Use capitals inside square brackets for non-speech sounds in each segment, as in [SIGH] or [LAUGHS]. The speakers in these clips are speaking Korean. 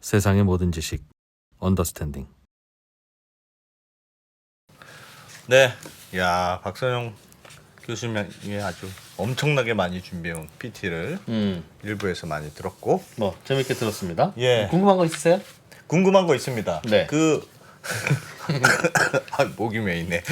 세상의 모든 지식 언더스탠딩 네, 야 박선영 교수님이 아주 엄청나게 많이 준비해온 PT를 음, 일부에서 많이 들었고 뭐 재밌게 들었습니다. 예. 궁금한 거 있으세요? 궁금한 거 있습니다. 네. 그 [LAUGHS] 아, 목이 메이네.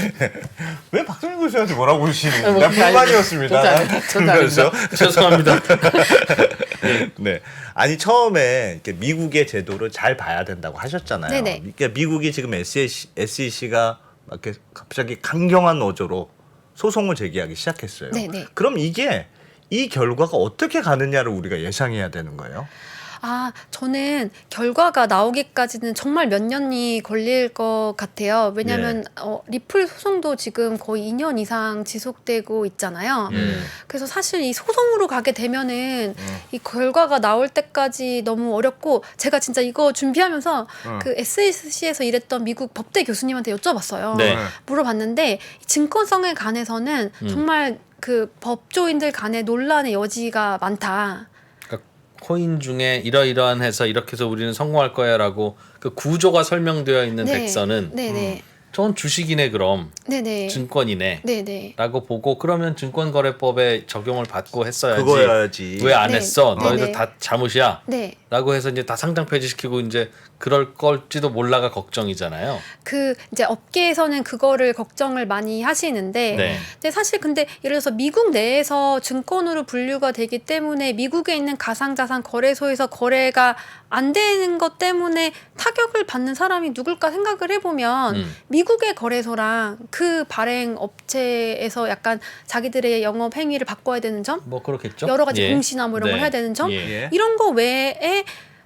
왜 [LAUGHS] 박선영 교수한테 뭐라고 그러시는 거예요? 난 불만이었습니다. 그래서 죄송합니다. [LAUGHS] 네. 아니 처음에 이렇게 미국의 제도를 잘 봐야 된다고 하셨잖아요. 네네. 그러니까 미국이 지금 SEC, SEC가 이렇게 갑자기 강경한 어조로 소송을 제기하기 시작했어요. 네네. 그럼 이게 이 결과가 어떻게 가느냐를 우리가 예상해야 되는 거예요. 아, 저는 결과가 나오기까지는 정말 몇 년이 걸릴 것 같아요. 왜냐하면 예. 어, 리플 소송도 지금 거의 2년 이상 지속되고 있잖아요. 음. 그래서 사실 이 소송으로 가게 되면은 음. 이 결과가 나올 때까지 너무 어렵고 제가 진짜 이거 준비하면서 음. 그 SSC에서 일했던 미국 법대 교수님한테 여쭤봤어요. 네. 물어봤는데 증권성에 관해서는 음. 정말 그 법조인들 간에 논란의 여지가 많다. 코인 중에 이러이러한 해서 이렇게 해서 우리는 성공할 거야라고 그 구조가 설명되어 있는 네. 백서는 네네. 저건 주식이네 그럼 네네. 증권이네. 네네. 라고 보고 그러면 증권거래법에 적용을 받고 했어야지. 그거야지. 왜 안 네. 했어? 네, 너희들 네. 다 잘못이야. 네. 라고 해서 이제 다 상장 폐지시키고 이제 그럴 걸지도 몰라가 걱정이잖아요. 그 이제 업계에서는 그거를 걱정을 많이 하시는데 네. 근데 사실 근데 예를 들어서 미국 내에서 증권으로 분류가 되기 때문에 미국에 있는 가상자산 거래소에서 거래가 안 되는 것 때문에 타격을 받는 사람이 누굴까 생각을 해보면 음. 미국의 거래소랑 그 발행 업체에서 약간 자기들의 영업 행위를 바꿔야 되는 점 뭐 그렇겠죠. 여러 가지 예. 공시나 뭐 이런 걸 네. 해야 되는 점 예. 예. 이런 거 외에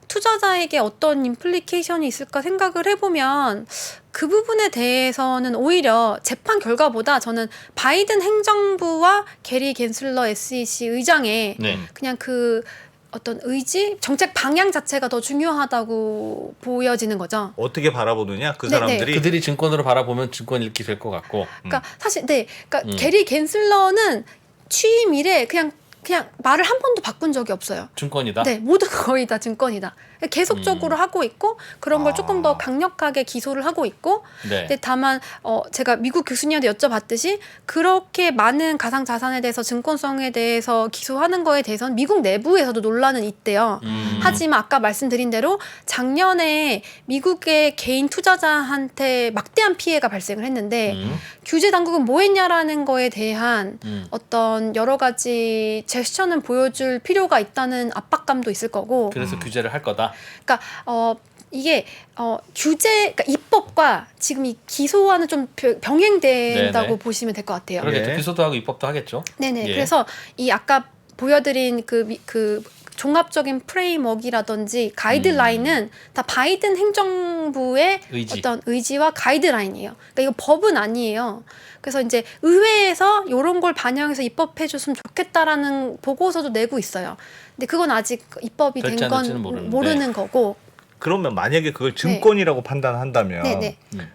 투자자에게 어떤 임플리케이션이 있을까 생각을 해보면 그 부분에 대해서는 오히려 재판 결과보다 저는 바이든 행정부와 게리 겐슬러 SEC 의장의 네. 그냥 그 어떤 의지, 정책 방향 자체가 더 중요하다고 보여지는 거죠. 어떻게 바라보느냐 그 네, 네. 사람들이 그들이 증권으로 바라보면 증권 읽기 될 것 같고. 그러니까 사실 네, 그러니까 음. 게리 겐슬러는 취임 이래 그냥 그냥 말을 한 번도 바꾼 적이 없어요. 증권이다. 네, 모두 거의 다 증권이다. 계속적으로 음. 하고 있고 그런 걸 아. 조금 더 강력하게 기소를 하고 있고 네. 근데 다만 어 제가 미국 교수님한테 여쭤봤듯이 그렇게 많은 가상 자산에 대해서 증권성에 대해서 기소하는 거에 대해서는 미국 내부에서도 논란은 있대요. 음. 하지만 아까 말씀드린 대로 작년에 미국의 개인 투자자한테 막대한 피해가 발생을 했는데 음. 규제 당국은 뭐 했냐라는 거에 대한 음. 어떤 여러 가지 제스처는 보여줄 필요가 있다는 압박감도 있을 거고 그래서 규제를 할 거다. 그러니까 어 이게 어 규제 그러니까 입법과 지금 이 기소와는 좀 병- 병행된다고 네네. 보시면 될 것 같아요. 그러겠죠. 예. 기소도 하고 입법도 하겠죠. 네네. 예. 그래서 이 아까 보여드린 그 미- 그 종합적인 프레임워크라든지 가이드라인은 다 바이든 행정부의 의지. 어떤 의지와 가이드라인이에요. 그러니까 이거 법은 아니에요. 그래서 이제 의회에서 이런 걸 반영해서 입법해 줬으면 좋겠다라는 보고서도 내고 있어요. 근데 그건 아직 입법이 될지 된안건 될지는 모르는데. 모르는 거고. 그러면 만약에 그걸 증권이라고 판단한다면 네 네.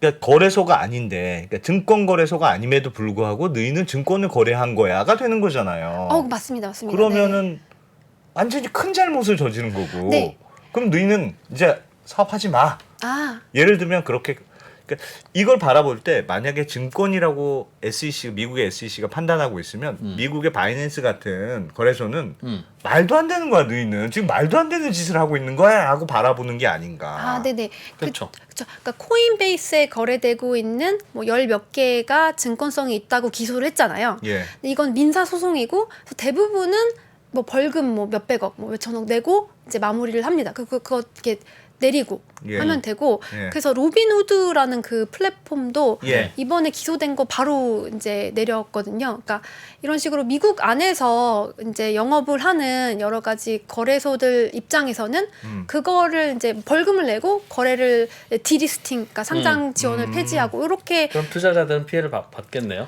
그러니까 거래소가 아닌데 그러니까 증권 거래소가 아님에도 불구하고 너희는 증권을 거래한 거야가 되는 거잖아요. 어 맞습니다, 맞습니다. 그러면은 완전히 큰 잘못을 저지른 거고. 네. 그럼 너희는 이제 사업하지 마. 네. 아 예를 들면 그렇게 그러니까 이걸 바라볼 때 만약에 증권이라고 SEC 미국의 SEC가 판단하고 있으면 음. 미국의 바이낸스 같은 거래소는 음. 말도 안 되는 거야 너희는 지금 말도 안 되는 짓을 하고 있는 거야 하고 바라보는 게 아닌가. 아, 네네. 그, 그렇죠. 그쵸. 그러니까 코인베이스에 거래되고 있는 뭐 열 몇 개가 증권성이 있다고 기소를 했잖아요. 예. 근데 이건 민사 소송이고 대부분은 뭐 벌금 뭐 몇백억, 뭐 몇천억 내고 이제 마무리를 합니다. 그, 그 그거 이렇게 내리고 예. 하면 되고 예. 그래서 로빈후드라는 그 플랫폼도 예. 이번에 기소된 거 바로 이제 내렸거든요. 그러니까 이런 식으로 미국 안에서 이제 영업을 하는 여러 가지 거래소들 입장에서는 음. 그거를 이제 벌금을 내고 거래를 디리스팅, 그러니까 상장 지원을 음. 폐지하고 이렇게 그럼 투자자들은 피해를 받, 받겠네요.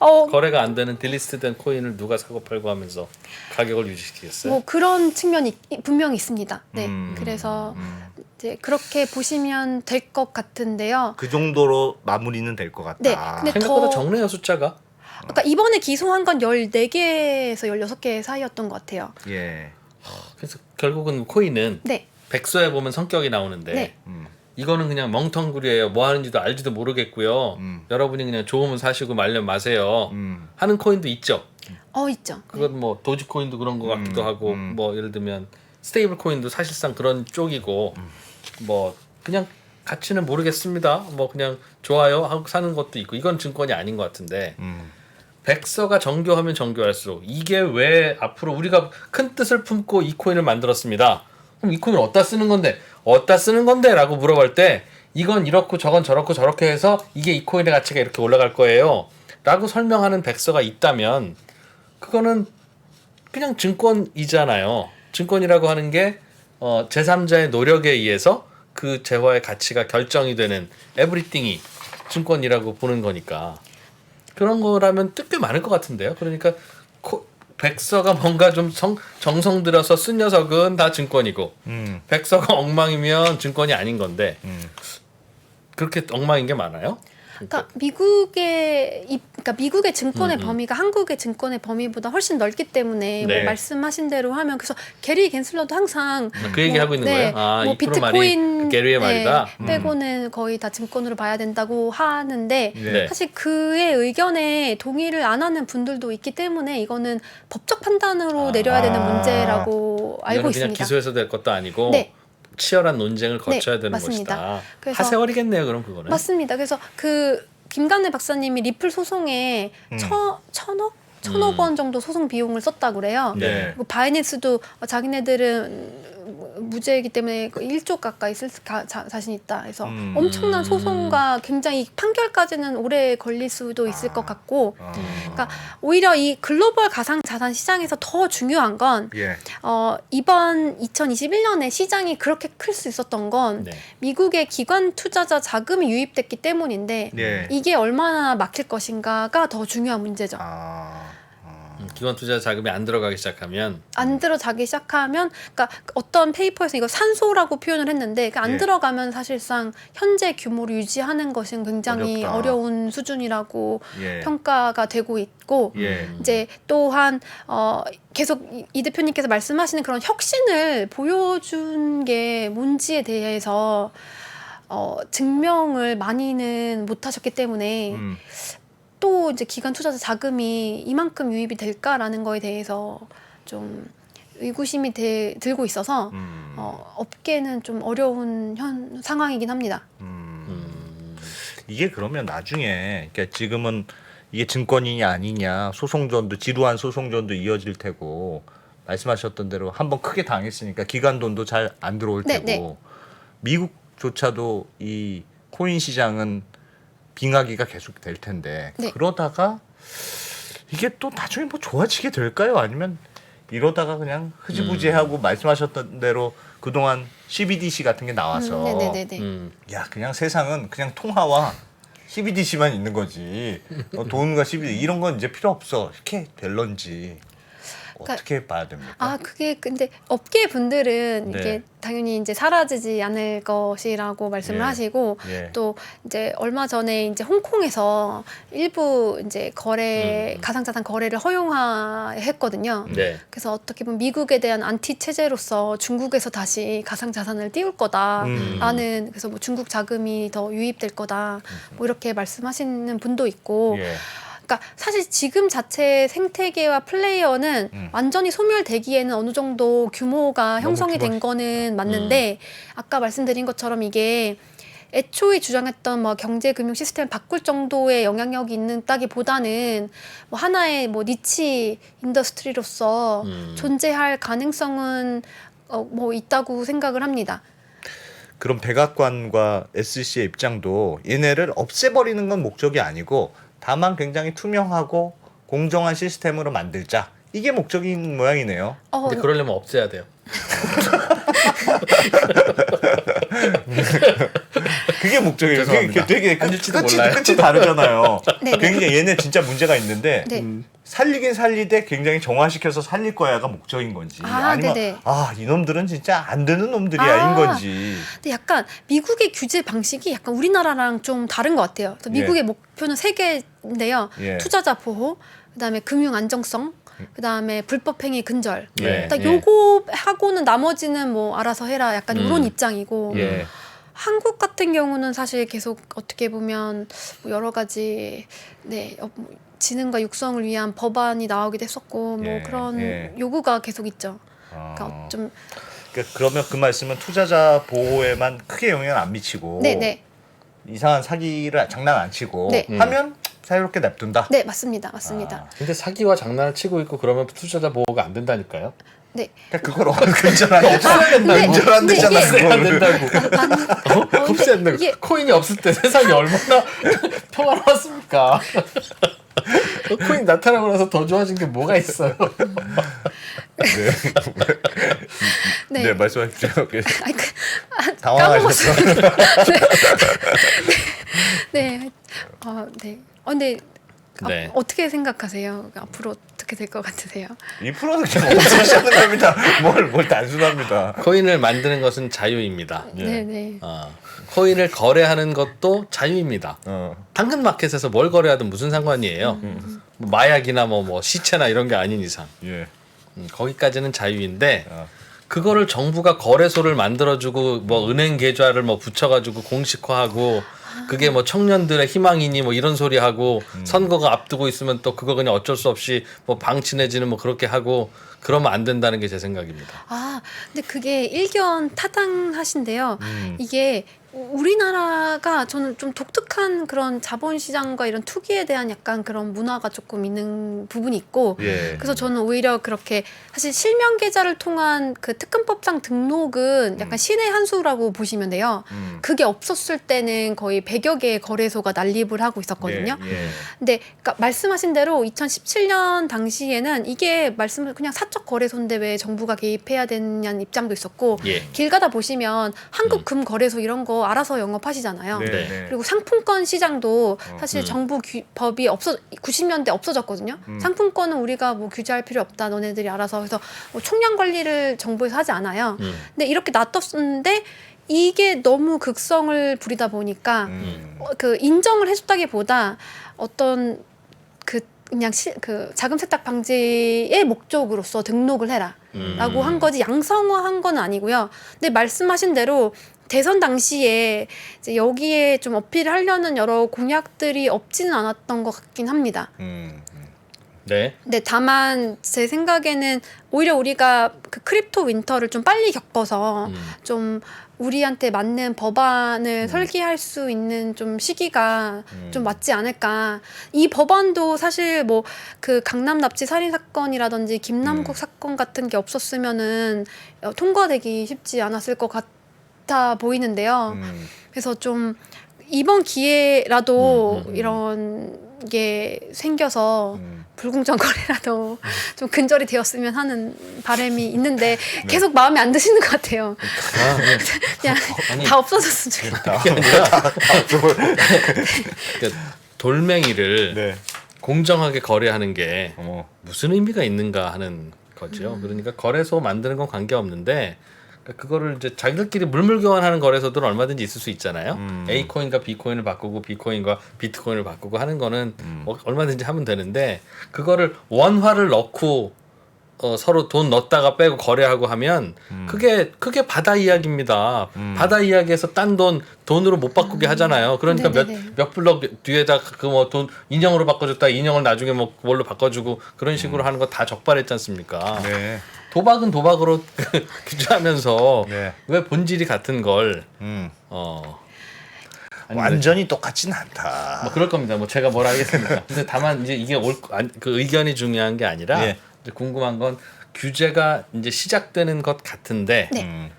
어, 거래가 안 되는 딜리스트된 코인을 누가 사고 팔고 하면서 가격을 유지시키겠어요? 뭐 그런 측면이 이- 분명히 있습니다. 네, 음. 그래서 음. 이제 그렇게 보시면 될 것 같은데요. 그 정도로 마무리는 될 것 같다. 네, 근데 생각보다 더- 적네요 숫자가. 그러니까 이번에 기소한 건 14개에서 16개 사이였던 것 같아요. 예. 그래서 결국은 코인은 네. 백서에 보면 성격이 나오는데 네. 음. 이거는 그냥 멍텅구리예요. 뭐 하는지도 알지도 모르겠고요. 음. 여러분이 그냥 좋으면 사시고 말면 마세요. 음. 하는 코인도 있죠. 어 있죠. 그건 뭐 도지 코인도 그런 것 같기도 음, 하고 음. 뭐 예를 들면 스테이블 코인도 사실상 그런 쪽이고 음. 뭐 그냥 가치는 모르겠습니다. 뭐 그냥 좋아요 하고 사는 것도 있고 이건 증권이 아닌 것 같은데 음. 백서가 정교하면 정교할수록 이게 왜 앞으로 우리가 큰 뜻을 품고 이 코인을 만들었습니다. 그럼 이 코인을 어디다 쓰는 건데 어디다 쓰는 건데 라고 물어볼 때 이건 이렇고 저건 저렇고 저렇게 해서 이게 이 코인의 가치가 이렇게 올라갈 거예요. 라고 설명하는 백서가 있다면 그거는 그냥 증권이잖아요. 증권이라고 하는 게 어, 제3자의 노력에 의해서 그 재화의 가치가 결정이 되는 에브리띵이 증권이라고 보는 거니까 그런 거라면 뜻꽤 많을 것 같은데요. 그러니까 코, 백서가 뭔가 좀 성, 정성 들여서 쓴 녀석은 다 증권이고 음. 백서가 엉망이면 증권이 아닌 건데 음. 그렇게 엉망인 게 많아요. 그러니까 미국의 이 그러니까 미국의 증권의 음, 음. 범위가 한국의 증권의 범위보다 훨씬 넓기 때문에 네. 뭐 말씀하신 대로 하면 그래서 게리 겐슬러도 항상 그 얘기 하고 있는 거예요. 아, 뭐 비트코인 그 게리의 말이다. 네, 빼고는 거의 다 증권으로 봐야 된다고 하는데 네. 사실 그의 의견에 동의를 안 하는 분들도 있기 때문에 이거는 법적 판단으로 아. 내려야 되는 문제라고 알고 이거는 그냥 있습니다. 기소해서 될 것도 아니고 네. 치열한 논쟁을 네, 거쳐야 되는 맞습니다. 것이다. 그래서- 하세월이겠네요. 그럼 그거는. 맞습니다. 그래서 그 김간래 박사님이 리플 소송에 음. 천 천억 천억 음. 원 정도 소송 비용을 썼다 그래요. 네. 그리고 바이낸스도 어, 자기네들은 무죄이기 때문에 그 1조 가까이 쓸 가, 자, 자신 있다. 그래서 음. 엄청난 소송과 굉장히 판결까지는 오래 걸릴 수도 있을 아. 것 같고 아. 그러니까 오히려 이 글로벌 가상 자산 시장에서 더 중요한 건 예. 어, 이번 2021년에 시장이 그렇게 클 수 있었던 건 네. 미국의 기관 투자자 자금이 유입됐기 때문인데 예. 이게 얼마나 막힐 것인가가 더 중요한 문제죠. 아. 아. 음, 기관 투자 자금이 안 들어가기 시작하면 안 들어가기 시작하면 그러니까 어떤 페이퍼에서 이거 산소라고 표현을 했는데 그안 예. 들어가면 사실상 현재 규모를 유지하는 것은 굉장히 어렵다. 어려운 수준이라고 예. 평가가 되고 있고 예. 음. 이제 또한 어 계속 이- 이 대표님께서 말씀하시는 그런 혁신을 보여준 게 뭔지에 대해서 어 증명을 많이는 못 하셨기 때문에 음. 또 이제 기관 투자자 자금이 이만큼 유입이 될까라는 거에 대해서 좀 의구심이 되, 들고 있어서 음. 어, 업계는 좀 어려운 현 상황이긴 합니다. 음. 음, 이게 그러면 나중에 그러니까 지금은 이게 증권이냐 아니냐 소송전도 지루한 소송전도 이어질 테고 말씀하셨던 대로 한번 크게 당했으니까 기관 돈도 잘 안 들어올 네, 테고 미국조차도 이 코인 시장은 빙하기가 계속 될 텐데 네. 그러다가 이게 또 나중에 뭐 좋아지게 될까요? 아니면 이러다가 그냥 흐지부지하고 음. 말씀하셨던 대로 그동안 CBDC 같은 게 나와서 음, 네네네네. 음. 야 그냥 세상은 그냥 통화와 CBDC만 있는 거지 어, 돈과 CBD 이런 건 이제 필요 없어 이렇게 될런지 어떻게 봐야 됩니까? 아 그게 근데 업계 분들은 네. 이게 당연히 이제 사라지지 않을 것이라고 말씀을 예. 하시고 예. 또 이제 얼마 전에 이제 홍콩에서 일부 이제 거래 음. 가상자산 거래를 허용화했거든요. 네. 그래서 어떻게 보면 미국에 대한 안티 체제로서 중국에서 다시 가상 자산을 띄울 거다라는 음. 그래서 뭐 중국 자금이 더 유입될 거다 뭐 이렇게 말씀하시는 분도 있고 예. 그러니까 사실 지금 자체 생태계와 플레이어는 음. 완전히 소멸되기에는 어느 정도 규모가 형성이 된 거는 맞는데 아까 말씀드린 것처럼 이게 애초에 주장했던 뭐 경제 금융 시스템을 바꿀 정도의 영향력이 있는다기보다는 뭐 하나의 뭐 니치 인더스트리로서 음. 존재할 가능성은 어, 뭐 있다고 생각을 합니다. 그럼 백악관과 SC의 입장도 얘네를 없애버리는 건 목적이 아니고 다만 굉장히 투명하고 공정한 시스템으로 만들자 이게 목적인 모양이네요. 어, 근데 그러려면 없애야 돼요. [LAUGHS] [LAUGHS] 그게 목적이에요. 그게, 죄송합니다. 그게 되게 줄지도 끝이, 몰라요. 끝이 다르잖아요. [LAUGHS] 네, 네. 굉장히 얘네 진짜 문제가 있는데 네. 음. 살리긴 살리되 굉장히 정화시켜서 살릴 거야가 목적인 건지 아, 니면 네네. 아 이놈들은 진짜 안 되는 놈들이야 아. 인 건지 근데 약간 미국의 규제 방식이 약간 우리나라랑 좀 다른 것 같아요. 그래서 예. 미국의 목표는 세 개인데요. 예. 투자자 보호, 그다음에 금융 안정성, 그다음에 불법 행위 근절. 예, 딱 예. 요거 하고는 나머지는 뭐 알아서 해라. 약간 음. 이런 입장이고 예. 한국 같은 경우는 사실 계속 어떻게 보면 뭐 여러 가지 네 어, 뭐 지능과 육성을 위한 법안이 나오기도 했었고 뭐 예, 그런 예. 요구가 계속 있죠. 어. 그러니까 좀 그러니까 그러면 그 말씀은 투자자 보호에만 크게 영향을 안 미치고 네네 이상한 사기를 장난 안 치고 네. 하면 자유롭게 냅둔다. 네 맞습니다 맞습니다. 아, 근데 사기와 장난을 치고 있고 그러면 투자자 보호가 안 된다니까요. 네 그러니까 그걸 근절안 되잖아. 아, 근데- 근절 안 근데 되잖아. 이게- 없애야 그거를. 된다고. 어? 없애야 된다고. 이게 코인이 없을 때 세상이 얼마나 [LAUGHS] 평화로웠습니까? [LAUGHS] 코인 나타나고 나서 더 좋아진 게 뭐가 있어요? 네. [LAUGHS] 네, 말씀하십시오. 아이, 그, 아, 당황하셨어. 네. 어, 네. 어, 근데 네. 아, 어떻게 생각하세요? 앞으로 어떻게 될 것 같으세요? 2%는 그냥 없으시는 겁니다. [LAUGHS] 뭘, 뭘 단순합니다. 코인을 만드는 것은 자유입니다. 예. 네, 네. 어, 코인을 거래하는 것도 자유입니다. 어. 당근 마켓에서 뭘 거래하든 무슨 상관이에요. 뭐 마약이나 뭐, 뭐 시체나 이런 게 아닌 이상 예. 음, 거기까지는 자유인데 어. 그거를 정부가 거래소를 만들어주고 뭐 은행 계좌를 뭐 붙여가지고 공식화하고 그게 뭐 청년들의 희망이니 뭐 이런 소리 하고 선거가 앞두고 있으면 또 그거 그냥 어쩔 수 없이 뭐 방치 내지는 뭐 그렇게 하고 그러면 안 된다는 게 제 생각입니다. 아, 근데 그게 일견 타당하신데요. 음. 이게 우리나라가 저는 좀 독특한 그런 자본시장과 이런 투기에 대한 약간 그런 문화가 조금 있는 부분이 있고 예. 그래서 저는 오히려 그렇게 사실 실명 계좌를 통한 그 특근법상 등록은 약간 신의 한 수라고 보시면 돼요. 음. 그게 없었을 때는 거의 100여 개의 거래소가 난립을 하고 있었거든요. 예. 예. 근데 그러니까 말씀하신 대로 2017년 당시에는 이게 말씀을 그냥 사적 거래소인데 왜 정부가 개입해야 되냐는 입장도 있었고 예. 길 가다 보시면 한국 금 거래소 이런 거 알아서 영업하시잖아요. 네. 네. 네. 그리고 상품권 시장도 사실 음. 정부 규- 법이 없어 90년대 없어졌거든요. 음. 상품권은 우리가 뭐 규제할 필요 없다. 너네들이 알아서 그래서 뭐 총량 관리를 정부에서 하지 않아요. 음. 근데 이렇게 놔뒀었는데 이게 너무 극성을 부리다 보니까 음. 어, 그 인정을 해줬다기보다 어떤 그 그냥 시, 그 자금 세탁 방지의 목적으로서 등록을 해라라고 음. 한 거지 양성화한 건 아니고요. 근데 말씀하신 대로 대선 당시에 이제 여기에 좀 어필을 하려는 여러 공약들이 없지는 않았던 것 같긴 합니다. 음. 음. 네. 근데 다만 제 생각에는 오히려 우리가 그 크립토 윈터를 좀 빨리 겪어서 음. 좀 우리한테 맞는 법안을 설계할 수 있는 좀 시기가 음. 좀 맞지 않을까. 이 법안도 사실 뭐 그 강남 납치 살인 사건이라든지 김남국 음. 사건 같은 게 없었으면은 어, 통과되기 쉽지 않았을 것 같아 보이는데요. 음. 그래서 좀 이번 기회라도 음, 음, 음. 이런 게 생겨서 음. 불공정 거래라도 좀 근절이 되었으면 하는 바람이 있는데 네. 계속 마음에 안 드시는 것 같아요. 아, 네. 그냥 아니, 다 없어졌으면 좋겠다. 그게 아니라 그러니까 돌멩이를 네. 공정하게 거래하는 게 어. 무슨 의미가 있는가 하는 거죠. 그러니까 거래소 만드는 건 관계 없는데 그러니까 그거를 이제 자기들끼리 물물 교환하는 거래소들은 얼마든지 있을 수 있잖아요. 음. A 코인과 B 코인을 바꾸고 B 코인과 비트코인을 바꾸고 하는 거는 음. 뭐 얼마든지 하면 되는데 그거를 원화를 넣고 어, 서로 돈 넣었다가 빼고 거래하고 하면 그게 그게 바다 이야기입니다. 음. 바다 이야기에서 딴 돈 돈으로 못 바꾸게 하잖아요. 그러니까 몇. 몇 블럭 뒤에다 그 뭐 돈 인형으로 바꿔줬다 인형을 나중에 뭐 뭘로 바꿔주고 그런 식으로 하는 거 다 적발했지 않습니까? 네. 도박은 도박으로 [LAUGHS] 규제하면서 네. 왜 본질이 같은 걸 음. 어. 완전히 똑같진 않다. 뭐 그럴 겁니다. 뭐 제가 뭐라 하겠습니까? [LAUGHS] 근데 다만 이제 이게 올, 안- 그 의견이 중요한 게 아니라 예. 이제 궁금한 건 규제가 이제 시작되는 것 같은데 네. 음.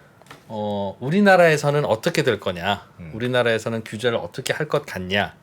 어, 우리나라에서는 어떻게 될 거냐? 음. 우리나라에서는 규제를 어떻게 할 것 같냐?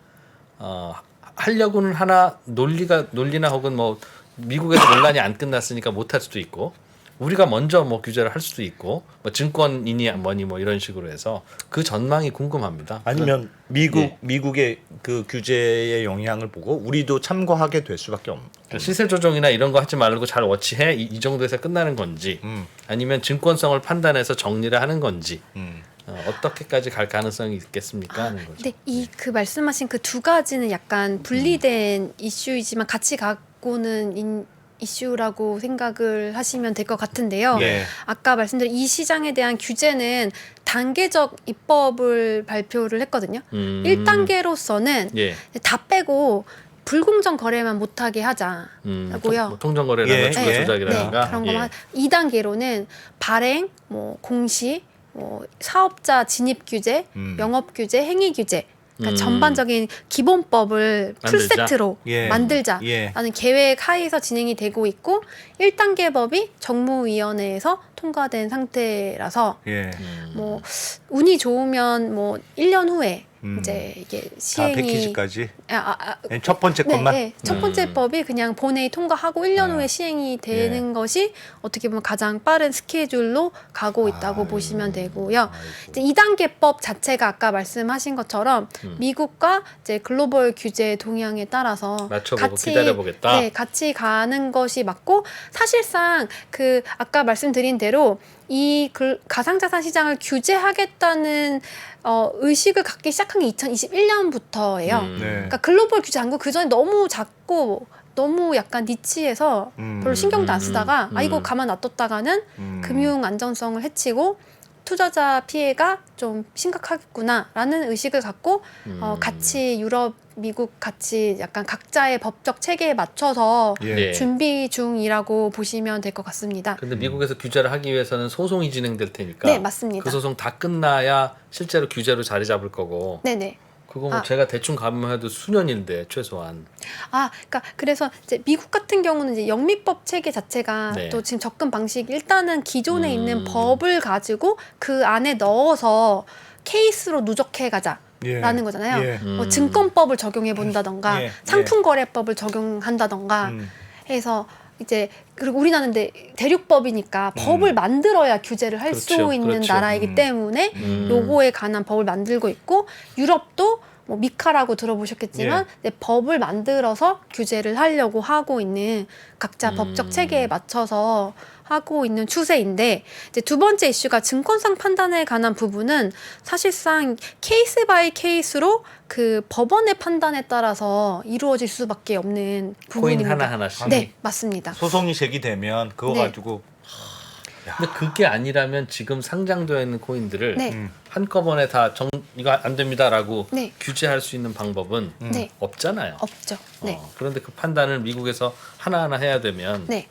어, 하려고는 하나 논리가 논리나 혹은 뭐 미국에서 논란이 안 끝났으니까 못 할 수도 있고 우리가 먼저 뭐 규제를 할 수도 있고 뭐 증권이니 뭐니 뭐 이런 식으로 해서 그 전망이 궁금합니다. 아니면 미국 예. 미국의 그 규제의 영향을 보고 우리도 참고하게 될 수밖에 없. 그러니까 시세 조정이나 이런 거 하지 말고 잘 워치해 이, 이 정도에서 끝나는 건지 음. 아니면 증권성을 판단해서 정리를 하는 건지 음. 어, 어떻게까지 갈 가능성이 있겠습니까 하는 거죠. 근데 이 그 말씀하신 그 두 가지는 약간 분리된 이슈이지만 같이 갖고는 인- 이슈라고 생각을 하시면 될 것 같은데요. 예. 아까 말씀드린 이 시장에 대한 규제는 단계적 입법을 발표를 했거든요. 음. 1단계로서는 예. 다 빼고 불공정 거래만 못하게 하자. 음, 라고요. 통- 뭐 통정거래라든가 예, 주가 예. 조작이라든가 네, 그런 예. 거만 2단계로는 발행, 뭐 공시, 뭐 사업자 진입 규제, 음. 영업 규제, 행위 규제 그러니까 음. 전반적인 기본법을 풀 만들자? 세트로 예. 만들자. 예. 라는 계획 하에서 진행이 되고 있고 1단계 법이 정무위원회에서 통과된 상태라서 예. 음. 뭐 운이 좋으면 뭐 1년 후에 음. 이제 이게 다 시행이 패키지까지 아, 아, 아, 예, 첫 번째 네, 것만 네. 첫 번째 음. 법이 그냥 본회의 통과하고 1년 아. 후에 시행이 되는 예. 것이 어떻게 보면 가장 빠른 스케줄로 가고 있다고 아유. 보시면 되고요. 이제 2단계법 자체가 아까 말씀하신 것처럼 음. 미국과 이제 글로벌 규제 동향에 따라서 맞춰보고 기다려보겠다. 네, 같이 가는 것이 맞고 사실상 그 아까 말씀드린 대로 이 글- 가상자산 시장을 규제하겠다는 어, 의식을 갖기 시작한 게 2021년부터예요. 음. 네. 그러니까 글로벌 규제 안고 그 전에 너무 작고 너무 약간 니치해서 음. 별로 신경도 안 음, 쓰다가 음. 아 이거 가만 놔뒀다가는 음. 금융 안정성을 해치고 투자자 피해가 좀 심각하겠구나라는 의식을 갖고 음. 어, 같이 유럽, 미국 같이 약간 각자의 법적 체계에 맞춰서 예. 네. 준비 중이라고 보시면 될 것 같습니다. 근데 미국에서 규제를 하기 위해서는 소송이 진행될 테니까 네, 맞습니다. 그 소송 다 끝나야 실제로 규제로 자리 잡을 거고 네네. 그거 뭐 아. 제가 대충 감해도 수년인데 최소한 아, 그러니까 그래서 이제 미국 같은 경우는 이제 영미법 체계 자체가 네. 또 지금 접근 방식 일단은 기존에 음. 있는 법을 가지고 그 안에 넣어서 케이스로 누적해 가자. 예. 라는 거잖아요. 예. 음. 뭐 증권법을 적용해 본다던가 예, 예. 상품거래법을 적용한다던가 음. 해서 이제 그리고 우리나라는 이제 대륙법이니까 법을 만들어야 규제를 할수 음. 그렇죠, 있는 그렇죠. 나라이기 음. 때문에 음. 요거에 관한 법을 만들고 있고 유럽도 뭐 미카라고 들어보셨겠지만 예. 이제 법을 만들어서 규제를 하려고 하고 있는 각자 음. 법적 체계에 맞춰서 하고 있는 추세인데 이제 두 번째 이슈가 증권상 판단에 관한 부분은 사실상 케이스 바이 케이스로 그 법원의 판단에 따라서 이루어질 수밖에 없는 코인 부분입니다. 하나 하나씩. 네, 맞습니다. 소송이 제기되면 그거 네. 가지고 근데 그게 아니라면 지금 상장되어 있는 코인들을 네. 음. 한꺼번에 다 정 이거 안 됩니다라고 네. 규제할 수 있는 방법은 음. 네, 없잖아요. 없죠. 네. 어, 그런데 그 판단을 미국에서 하나하나 해야 되면 네.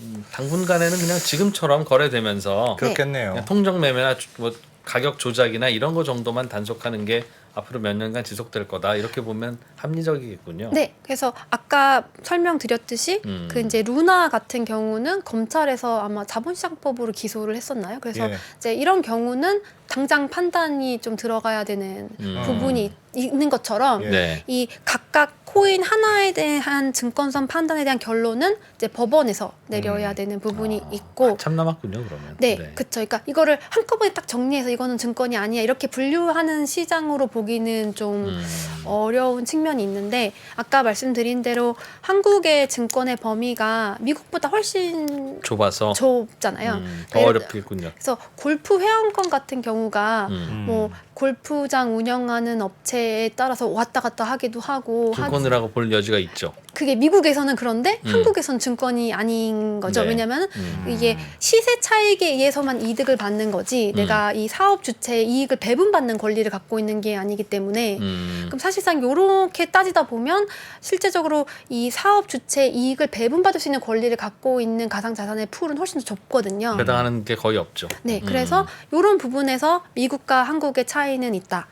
음, 당분간에는 그냥 지금처럼 거래되면서 그렇겠네요. 그냥 통정 매매나 주- 뭐 가격 조작이나 이런 거 정도만 단속하는 게 앞으로 몇 년간 지속될 거다 이렇게 보면 합리적이겠군요. 네, 그래서 아까 설명드렸듯이 음. 그 이제 루나 같은 경우는 검찰에서 아마 자본시장법으로 기소를 했었나요? 그래서 예. 이제 이런 경우는 당장 판단이 좀 들어가야 되는 음. 부분이 있- 있는 것처럼 예. 네. 이 각각 코인 하나에 대한 증권선 판단에 대한 결론은 이제 법원에서 내려야 음. 되는 부분이 아, 있고 참 남았군요 그러면. 네, 그쵸. 그러니까 이거를 한꺼번에 딱 정리해서 이거는 증권이 아니야 이렇게 분류하는 시장으로 보기는 좀 음. 어려운 측면이 있는데 아까 말씀드린 대로 한국의 증권의 범위가 미국보다 훨씬 좁아서 좁잖아요. 음, 더 그러니까 어렵겠군요. 그래서 골프 회원권 같은 경우가 음. 음. 뭐 골프장 운영하는 업체에 따라서 왔다 갔다 하기도 하고 하- 증권이라고 볼 여지가 있죠. 그게 미국에서는 그런데 음. 한국에서는 증권이 아닌 거죠. 네. 왜냐하면 음. 이게 시세 차익에 의해서만 이득을 받는 거지 음. 내가 이 사업 주체의 이익을 배분받는 권리를 갖고 있는 게 아니기 때문에 음. 그럼 사실상 요렇게 따지다 보면 실제적으로 이 사업 주체의 이익을 배분받을 수 있는 권리를 갖고 있는 가상 자산의 풀은 훨씬 더 좁거든요. 배당하는 게 거의 없죠. 네, 음. 그래서 요런 부분에서 미국과 한국의 차이는 있다.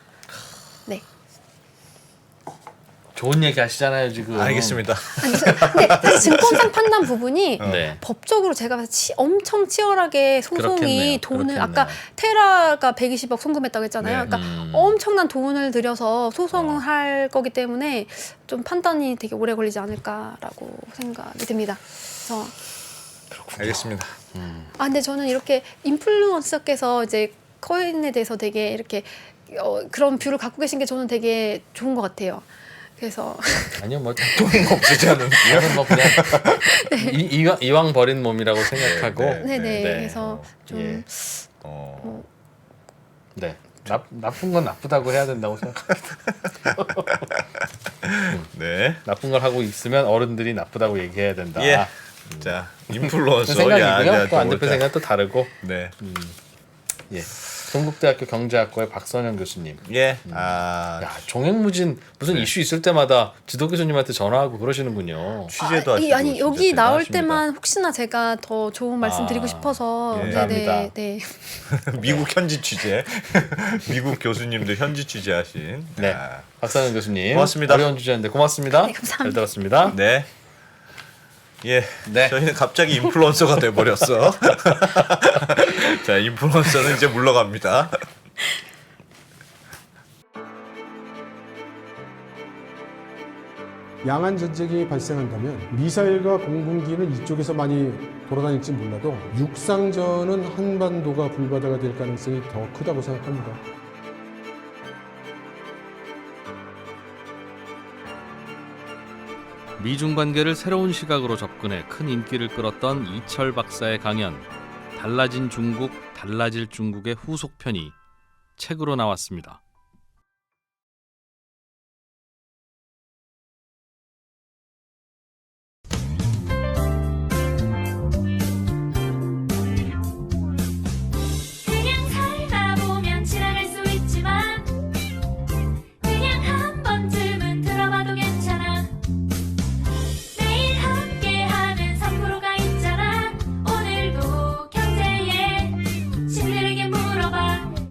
네. 좋은 얘기 하시잖아요 지금. 알겠습니다. 아니, 저- 근데 사실 증권상 판단 부분이 어. 네. 법적으로 제가 봐서 치- 엄청 치열하게 소송이 그렇겠네요. 돈을 그렇겠네요. 아까 테라가 120억 송금했다고 했잖아요. 네. 그러니까 음. 엄청난 돈을 들여서 소송을 어. 할 거기 때문에 좀 판단이 되게 오래 걸리지 않을까라고 생각이 듭니다. 그래서 알겠습니다. 아 근데 저는 이렇게 인플루언서께서 이제 코인에 대해서 되게 이렇게 어, 그런 뷰를 갖고 계신 게 저는 되게 좋은 것 같아요. 그래서 아니요 뭐 돈은 없지 않은 [LAUGHS] 이거는 뭐 그냥 이, 이왕, 이왕 버린 몸이라고 생각하고 네, 네네 네. 그래서 좀 예. 어. 뭐 네. 나, 나쁜 건 나쁘다고 해야 된다고 생각합니다. [LAUGHS] 네. 나쁜 걸 하고 있으면 어른들이 나쁘다고 얘기해야 된다. 예. 자, 그 인플루언서. 생각이고요. 야, 야, 또안또 대표 자, 생각 또 다르고. 네. 예. 동국대학교 경제학과의 박선영 교수님. 예. 아, 야 종횡무진 무슨 이슈 있을 때마다 지도 교수님한테 전화하고 그러시는군요. 취재도 아, 하시고 이, 아니 여기 나올 대단하십니다. 때만 혹시나 제가 더 좋은 말씀 아, 드리고 싶어서 예. 감사합니다. 네, 네, [LAUGHS] 네. 미국 현지 취재, [LAUGHS] 미국 교수님도 현지 취재하신. 네. 아, 박선영 교수님. 고맙습니다. 어려운 주제인데 고맙습니다. 네, 감사합니다. 잘 들었습니다. 네. 예. 네. 저희는 갑자기 인플루언서가 돼 버렸어. [LAUGHS] 자, 인플루언서는 이제 물러갑니다. 양안 전쟁이 발생한다면 미사일과 공군기는 이쪽에서 많이 돌아다닐지 몰라도 육상전은 한반도가 불바다가 될 가능성이 더 크다고 생각합니다. 미중 관계를 새로운 시각으로 접근해 큰 인기를 끌었던 이철 박사의 강연 달라진 중국, 달라질 중국의 후속편이 책으로 나왔습니다.